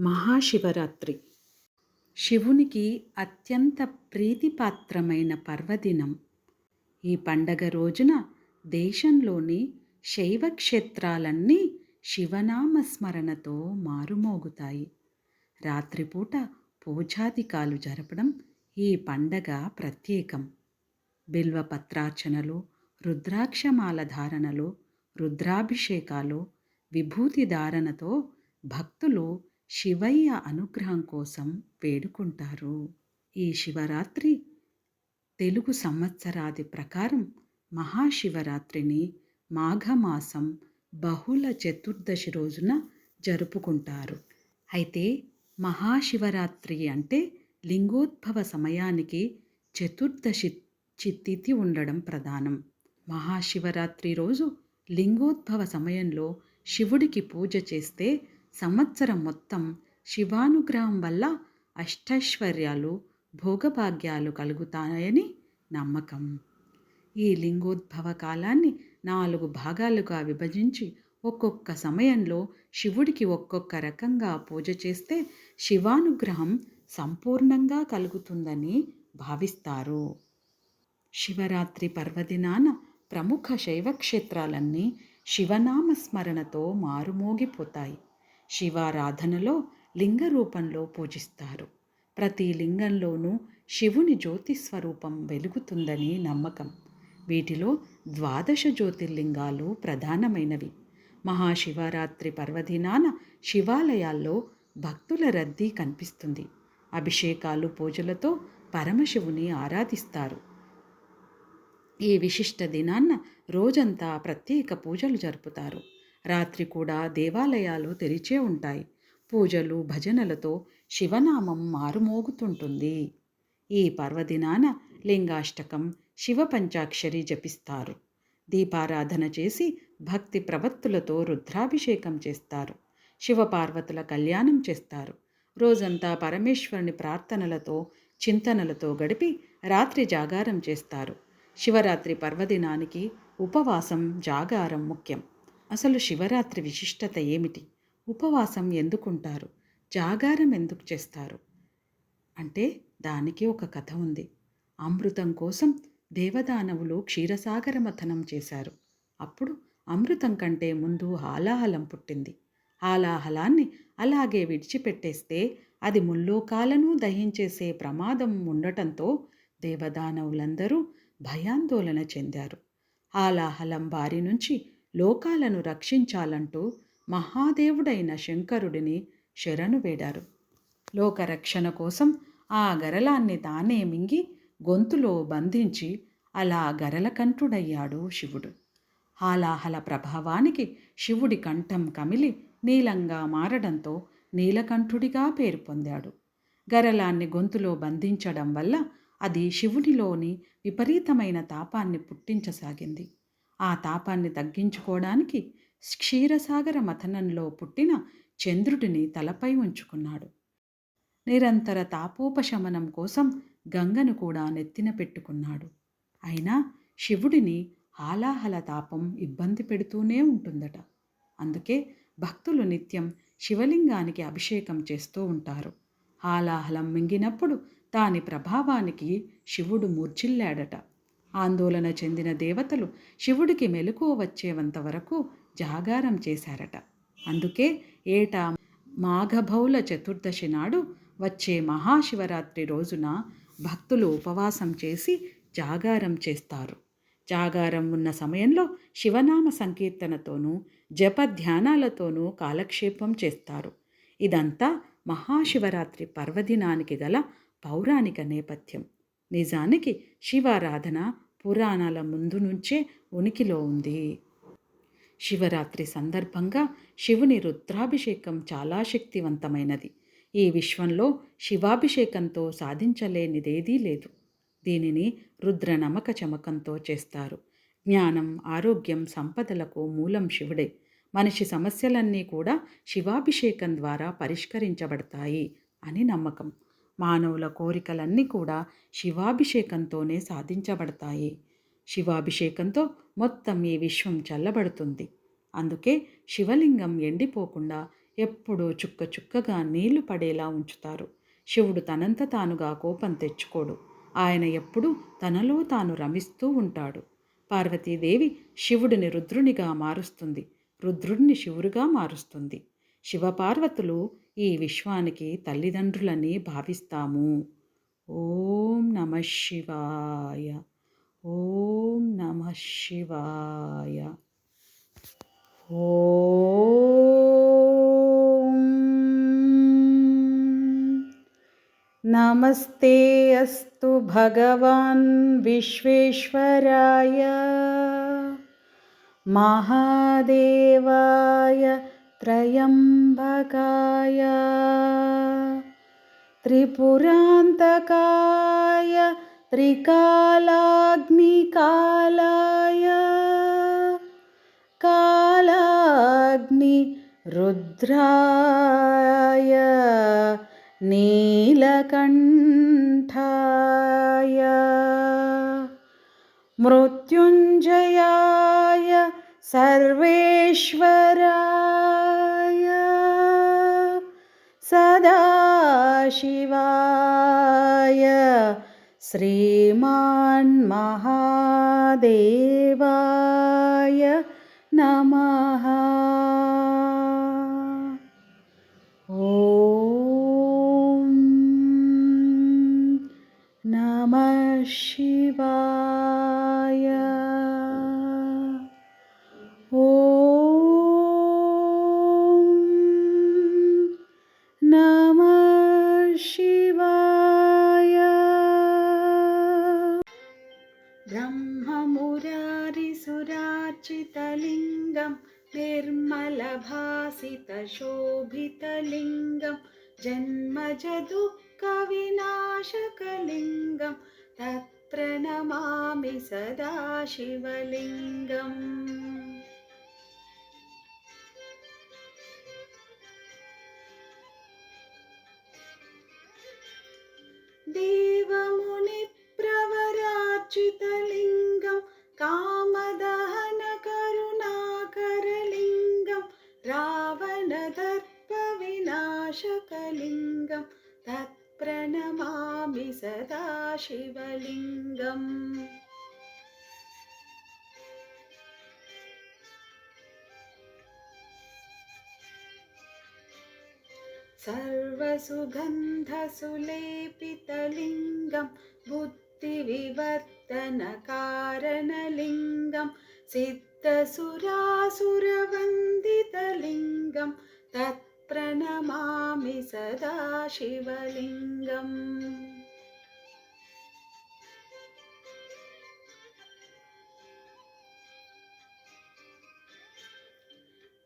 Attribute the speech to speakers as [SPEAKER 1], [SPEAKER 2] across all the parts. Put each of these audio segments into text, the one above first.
[SPEAKER 1] మహాశివరాత్రి. శివునికి అత్యంత ప్రీతిపాత్రమైన పర్వదినం. ఈ పండగ రోజున దేశంలోని శైవ క్షేత్రాలన్నీ శివనామస్మరణతో మారుమోగుతాయి. రాత్రిపూట పూజాధికాలు జరపడం ఈ పండగ ప్రత్యేకం. బిల్వపత్రార్చనలు రుద్రాక్షమాల ధారణలు రుద్రాభిషేకాలు విభూతి ధారణతో భక్తులు శివయ్య అనుగ్రహం కోసం వేడుకుంటారు. ఈ శివరాత్రి తెలుగు సంవత్సరాది ప్రకారం మహాశివరాత్రిని మాఘమాసం బహుళ చతుర్దశి రోజున జరుపుకుంటారు. అయితే మహాశివరాత్రి అంటే లింగోద్భవ సమయానికి చతుర్దశి చిత్తిథి ఉండడం ప్రధానం. మహాశివరాత్రి రోజు లింగోద్భవ సమయంలో శివుడికి పూజ చేస్తే సంవత్సరం మొత్తం శివానుగ్రహం వల్ల అష్టైశ్వర్యాలు భోగభాగ్యాలు కలుగుతాయని నమ్మకం. ఈ లింగోద్భవ కాలాన్ని నాలుగు భాగాలుగా విభజించి ఒక్కొక్క సమయంలో శివుడికి ఒక్కొక్క రకంగా పూజ చేస్తే శివానుగ్రహం సంపూర్ణంగా కలుగుతుందని భావిస్తారు. శివరాత్రి పర్వదినాన ప్రముఖ శైవక్షేత్రాలన్నీ శివనామస్మరణతో మారుమోగిపోతాయి. శివారాధనలో లింగ రూపంలో పూజిస్తారు. ప్రతి లింగంలోనూ శివుని జ్యోతి స్వరూపం వెలుగుతుందని నమ్మకం. వీటిలో ద్వాదశ జ్యోతిర్లింగాలు ప్రధానమైనవి. మహాశివరాత్రి పర్వదినాన శివాలయాల్లో భక్తుల రద్దీ కనిపిస్తుంది. అభిషేకాలు పూజలతో పరమశివుని ఆరాధిస్తారు. ఈ విశిష్ట దినాన్న రోజంతా ప్రత్యేక పూజలు జరుపుతారు. రాత్రి కూడా దేవాలయాలు తెరిచే ఉంటాయి. పూజలు భజనలతో శివనామం మారుమోగుతుంటుంది. ఈ పర్వదినాన లింగాష్టకం శివ పంచాక్షరి జపిస్తారు. దీపారాధన చేసి భక్తి ప్రవత్తులతో రుద్రాభిషేకం చేస్తారు. శివపార్వతుల కళ్యాణం చేస్తారు. రోజంతా పరమేశ్వరుని ప్రార్థనలతో చింతనలతో గడిపి రాత్రి జాగారం చేస్తారు. శివరాత్రి పర్వదినానికి ఉపవాసం జాగారం ముఖ్యం. అసలు శివరాత్రి విశిష్టత ఏమిటి? ఉపవాసం ఎందుకుంటారు? జాగారం ఎందుకు చేస్తారు? అంటే దానికి ఒక కథ ఉంది. అమృతం కోసం దేవదానవులు క్షీరసాగర మథనం చేశారు. అప్పుడు అమృతం కంటే ముందు హాలాహలం పుట్టింది. హాలాహలాన్ని అలాగే విడిచిపెట్టేస్తే అది ముల్లోకాలను దహించేసే ప్రమాదం ఉండటంతో దేవదానవులందరూ భయాందోళన చెందారు. హాలాహలం బారి నుంచి లోకాలను రక్షించాలంటూ మహాదేవుడైన శంకరుడిని శరణు వేడారు. లోకరక్షణ కోసం ఆ గరలాన్ని తానే మింగి గొంతులో బంధించి అలా గరలకంఠుడయ్యాడు శివుడు. హాలాహల ప్రభావానికి శివుడి కంఠం కమిలి నీలంగా మారడంతో నీలకంఠుడిగా పేరు పొందాడు. గరలాన్ని గొంతులో బంధించడం వల్ల అది శివుడిలోని విపరీతమైన తాపాన్ని పుట్టించసాగింది. ఆ తాపాన్ని తగ్గించుకోవడానికి క్షీరసాగర మథనంలో పుట్టిన చంద్రుడిని తలపై ఉంచుకున్నాడు. నిరంతర తాపోపశమనం కోసం గంగను కూడా నెత్తిన పెట్టుకున్నాడు. అయినా శివుడిని హాలాహల తాపం ఇబ్బంది పెడుతూనే ఉంటుందట. అందుకే భక్తులు నిత్యం శివలింగానికి అభిషేకం చేస్తూ ఉంటారు. హాలాహలం మింగినప్పుడు దాని ప్రభావానికి శివుడు మూర్చిల్లాడట ఆందోళన చెందిన దేవతలు శివుడికి మెలకువ వచ్చేంత వరకు జాగారం చేశారట. అందుకే ఏటా మాఘభౌల చతుర్దశి నాడు వచ్చే మహాశివరాత్రి రోజున భక్తులు ఉపవాసం చేసి జాగారం చేస్తారు. జాగారం ఉన్న సమయంలో శివనామ సంకీర్తనతోనూ జప ధ్యానాలతోనూ కాలక్షేపం చేస్తారు. ఇదంతా మహాశివరాత్రి పర్వదినానికి గల పౌరాణిక నేపథ్యం. నిజానికి శివారాధన పురాణాల ముందు నుంచే ఉనికిలో ఉంది. శివరాత్రి సందర్భంగా శివుని రుద్రాభిషేకం చాలా శక్తివంతమైనది. ఈ విశ్వంలో శివాభిషేకంతో సాధించలేనిదేదీ లేదు. దీనిని రుద్ర నమక చమకంతో చేస్తారు. జ్ఞానం ఆరోగ్యం సంపదలకు మూలం శివుడే. మనిషి సమస్యలన్నీ కూడా శివాభిషేకం ద్వారా పరిష్కరించబడతాయి అని నమ్మకం. మానవుల కోరికలన్నీ కూడా శివాభిషేకంతోనే సాధించబడతాయి. శివాభిషేకంతో మొత్తం ఈ విశ్వం చల్లబడుతుంది. అందుకే శివలింగం ఎండిపోకుండా ఎప్పుడూ చుక్క చుక్కగా నీళ్ళు పడేలా ఉంచుతారు. శివుడు తనంత తానుగా కోపం తెచ్చుకోడు. ఆయన ఎప్పుడూ తనలో తాను రమిస్తూ ఉంటాడు. పార్వతీదేవి శివుడిని రుద్రునిగా మారుస్తుంది. రుద్రుడిని శివుడిగా మారుస్తుంది. శివపార్వతులు ఈ విశ్వానికి తల్లిదండ్రులని భావిస్తాము ఓం నమ శివాయ ఓం నమ శివాయ नमस्ते अस्तु भगवान् विश्वेश्वराय महादेवाय त्रयम्बकाय त्रिपुरान्तकाय त्रिकालाग्निकालाय कालाग्नि रुद्राय नीलकण्ठाय मृत्युञ्जयाय सर्वेश्वराय सदाशिवाय श्रीमान्महादेवाय नमः निर्मलभासितशोभितलिङ्गं जन्मजदुःखविनाशकलिङ्गं तत्प्रणमामि सदा शिवलिङ्गम् देवमुनिप्रवरार्चितलिङ्गं तत्प्रणमामि सदा शिवलिङ्गम् सर्वसुगन्धसुलेपितलिङ्गं बुद्धिविवर्तनकारणलिङ्गं सिद्धसुरासुरवन्दितलिङ्गं तत्प्रणमामि सदा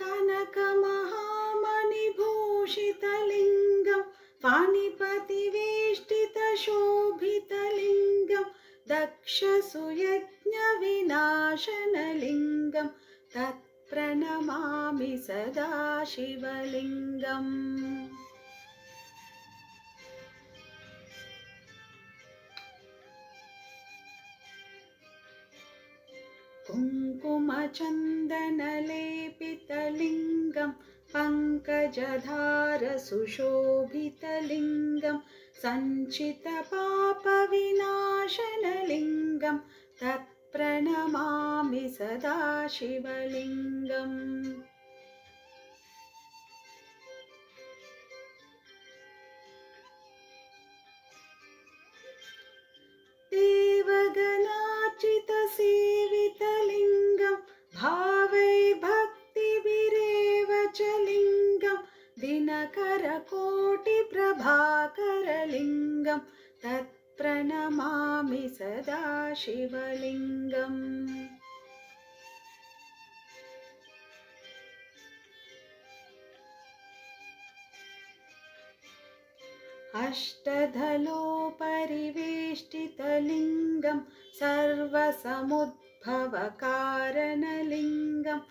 [SPEAKER 1] कनकमहामणिभूषितलिङ्गं पाणिपतिवेष्टितशोभितलिङ्गं दक्षसुयज्ञविनाशनलिङ्गं तत्प्रणमामि सदा कुङ्कुमचन्दनलेपितलिङ्गं पङ्कजधारसुशोभितलिङ्गं सञ्चितपापविनाशनलिङ्गं तत्प्रणमामि सदा शिवलिङ्गम् दिनकरकोटिप्रभाकरलिङ्गं तत्प्रणमामि सदा शिवलिङ्गम् अष्टधलोपरिवेष्टितलिङ्गं सर्वसमुद्भवकारणलिङ्गम्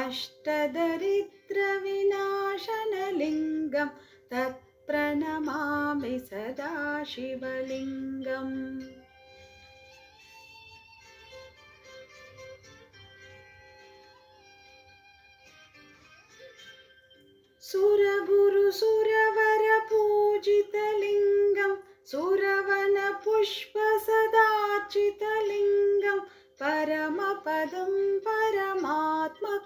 [SPEAKER 1] अष्टदरिद्रविनाशनलिङ्गं तत्प्रणमामि सदा शिवलिङ्गम् सुरगुरुसुरवरपूजितलिङ्गं सुरवनपुष्पसदार्चितलिङ्गं परमपदं